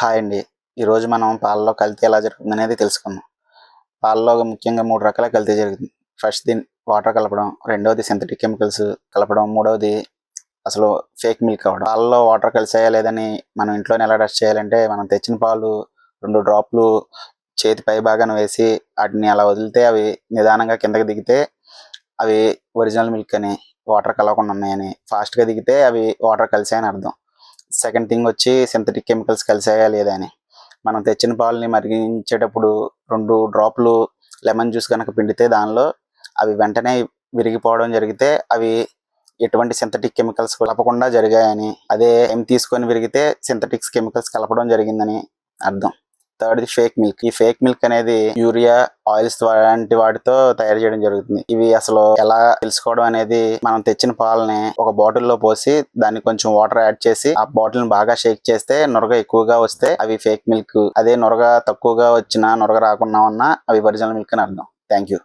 Hi అండి. ఈరోజు మనం పాలలో కల్తీ ఎలా జరుగుతుంది అనేది తెలుసుకుందాం. పాలలో ముఖ్యంగా మూడు రకాల కల్తీ జరుగుతుంది. ఫస్ట్ ది వాటర్ కలపడం రెండవది సింథటిక్ కెమికల్స్ కలపడం మూడవది అసలు ఫేక్ మిల్క్ అవ్వడం. పాలలో వాటర్ కలిసాయా లేదని మనం ఇంట్లోనే ఎలా టెస్ట్ చేయాలంటే మనం తెచ్చిన పాలు రెండు డ్రాప్లు చేతి పై భాగాన వేసి వాటిని అలా వదిలితే అవి నిదానంగా కిందకి దిగితే అవి ఒరిజినల్ మిల్క్ అని వాటర్ కలవకుండా ఉన్నాయని ఫాస్ట్గా దిగితే అవి వాటర్ కలిసాయని అర్థం. సెకండ్ థింగ్ వచ్చి సింథటిక్ కెమికల్స్ కలిసాయా లేదా అని. మనం తెచ్చిన పాలని మరిగించేటప్పుడు రెండు డ్రాప్లు లెమన్ జ్యూస్ కనుక పిండితే దానిలో అవి వెంటనే విరిగిపోవడం జరిగితే అవి ఎటువంటి సింథటిక్ కెమికల్స్ కలపకుండా జరిగాయని. అదే ఏం తీసుకొని విరిగితే సింథటిక్స్ కెమికల్స్ కలపడం జరిగిందని అర్థం. Third fake milk. ఈ ఫేక్ మిల్క్ అనేది యూరియా ఆయిల్స్ వంటి వాటితో తయారు చేయడం జరుగుతుంది. ఇవి అసలు ఎలా తెలుసుకోవడం అనేది మనం తెచ్చిన పాలని ఒక బాటిల్లో పోసి దాన్ని కొంచెం వాటర్ యాడ్ చేసి ఆ బాటిల్ని బాగా షేక్ చేస్తే నొరగ ఎక్కువగా వస్తే అవి ఫేక్ మిల్క్. అదే నొరగ తక్కువగా వచ్చినా నొరగ రాకుండా ఉన్నా అవి ఒరిజినల్ మిల్క్ అని అర్థం. Thank you